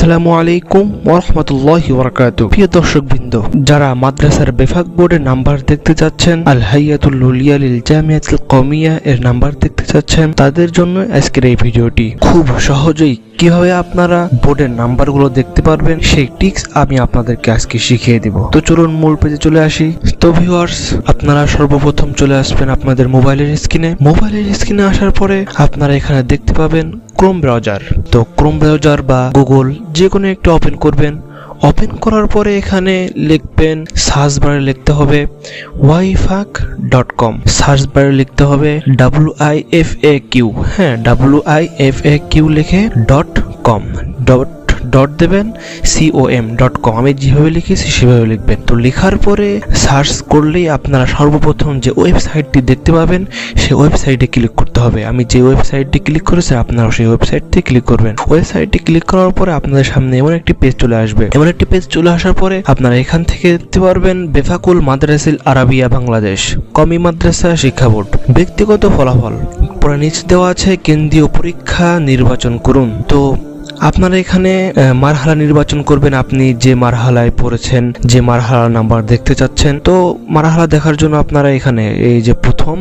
আসসালামু আলাইকুম ওরহমতুল্লাহ বরকাত প্রিয় দর্শক বৃন্দ যারা মাদ্রাসার বেফাক বোর্ডের নাম্বার দেখতে চাচ্ছেন আল হাইয়াতুল লুলিয়া লিল জামিয়াতুল কমিয়া এর নাম্বার দেখতে চাচ্ছেন, তাদের জন্য আজকের এই ভিডিওটি খুব সহজেই কীভাবে আপনারা বোর্ডের নাম্বারগুলো দেখতে পারবেন, সেই টিক্স আমি আপনাদেরকে আজকে শিখিয়ে দিব। তো চলুন মূল পেজে চলে আসি। তো ভিউয়ার্স, আপনারা সর্বপ্রথম চলে আসবেন আপনাদের মোবাইলের স্ক্রিনে। মোবাইলের স্ক্রিনে আসার পরে আপনারা এখানে দেখতে পাবেন ক্রোম ব্রাউজার তো ক্রোম ব্রাউজার বা গুগল যে কোনো একটা ওপেন করবেন। ওপেন করার পরে এখানে লিখবেন সার্চ বারে লিখতে হবে ওয়াইফাক ডট কম সার্চ বারে লিখতে হবে W I F A Q হ্যাঁ W I F A Q লিখে ডট কম ডট ডট দেবেন C O M dot com আমি যেভাবে লিখেছি সেভাবে লিখবেন। তো লেখার পরে সার্চ করলেই আপনারা সর্বপ্রথম যে ওয়েবসাইটটি দেখতে পাবেন, সেই ওয়েবসাইটে ক্লিক করতে হবে। আমি যে ওয়েবসাইটটি ক্লিক করেছি, আপনারাও সেই ওয়েবসাইটটি ক্লিক করবেন। ওয়েবসাইটটি ক্লিক করার পরে আপনাদের সামনে এমন একটি পেজ চলে আসবে। এমন একটি পেজ চলে আসার পরে আপনারা এখান থেকে দেখতে পারবেন, বেফাকুল মাদ্রাসিল আরাবিয়া বাংলাদেশ, কমি মাদ্রাসা শিক্ষা বোর্ড। ব্যক্তিগত ফলাফল। পরে নিচে দেওয়া আছে, কেন্দ্রীয় পরীক্ষা নির্বাচন করুন। তো আপনারা এখানে মারহালা নির্বাচন করবেন। আপনি যে মারহালায় পড়েছেন, যে মারহালা নাম্বার দেখতে চাচ্ছেন, তো মারহালা দেখার জন্য আপনারা এখানে, এই যে প্রথম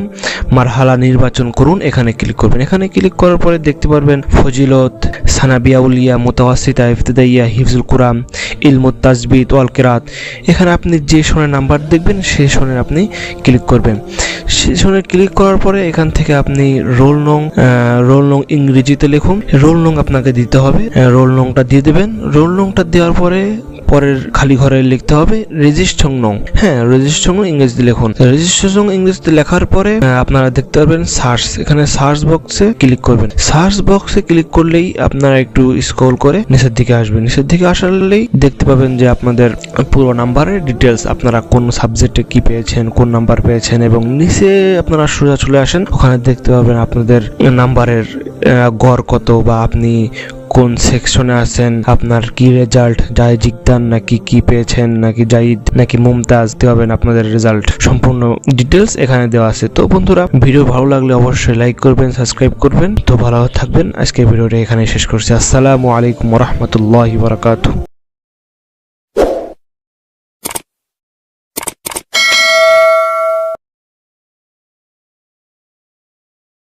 মারহালা নির্বাচন করুন, এখানে ক্লিক করবেন। এখানে ক্লিক করার পরে দেখতে পারবেন ফজিলত সানাবিয়া উলিয়া মোতাওয়াসিতা, ইফতেদাইয়া হিফজুল কুরাম ইলমুত তাজবিদ ওয়াল কেরাত। এখানে আপনি যে সনের নাম্বার দেখবেন সেই সনের আপনি ক্লিক করবেন। সেই সনে ক্লিক করার পরে এখান থেকে আপনি রোল নং রোল নং ইংরেজিতে লিখুন। রোল নং আপনাকে দিতে হবে। রোল নংটা দিয়ে দেবেন। রোল নংটা দেওয়ার পরে পরের খালি ঘরে লিখতে হবে রেজিস্ট্রং নং। হ্যাঁ রেজিস্ট্রং ইংরেজিতে লিখুন। রেজিস্ট্রেশন ইংরেজিতে লেখার পরে আপনারা দেখতে পারবেন সার্চ। এখানে সার্চ বক্সে ক্লিক করবেন। সার্চ বক্সে ক্লিক করলেই আপনারা একটু স্ক্রল করে নিচের দিকে আসবেন। নিচের দিকে আসলেই দেখতে পাবেন যে আপনাদের পুরো নাম্বারের ডিটেলস আপনারা কোন সাবজেক্টে কি পেয়েছেন, কোন নাম্বার পেয়েছেন এবং নিচে আপনারা সোজা চলে আসেন। ওখানে দেখতে পাবেন আপনাদের নাম্বারের গড় কত বা আপনি কোন সেকশনে আছেন? আপনার কি রেজাল্ট যাই জিগদান নাকি কি পেয়েছেন? নাকি জাইদ? নাকি মুমতাজ? দিতে পাবেন আপনাদের রেজাল্ট সম্পূর্ণ ডিটেলস এখানে দেওয়া আছে। তো বন্ধুরা, ভিডিও ভালো লাগলে অবশ্যই লাইক করবেন সাবস্ক্রাইব করবেন। তো ভালো থাকবেন। আজকে ভিডিওটা এখানে শেষ করছি। আসসালামু আলাইকুম রহমতুল্লাহ বারাকাতুহ।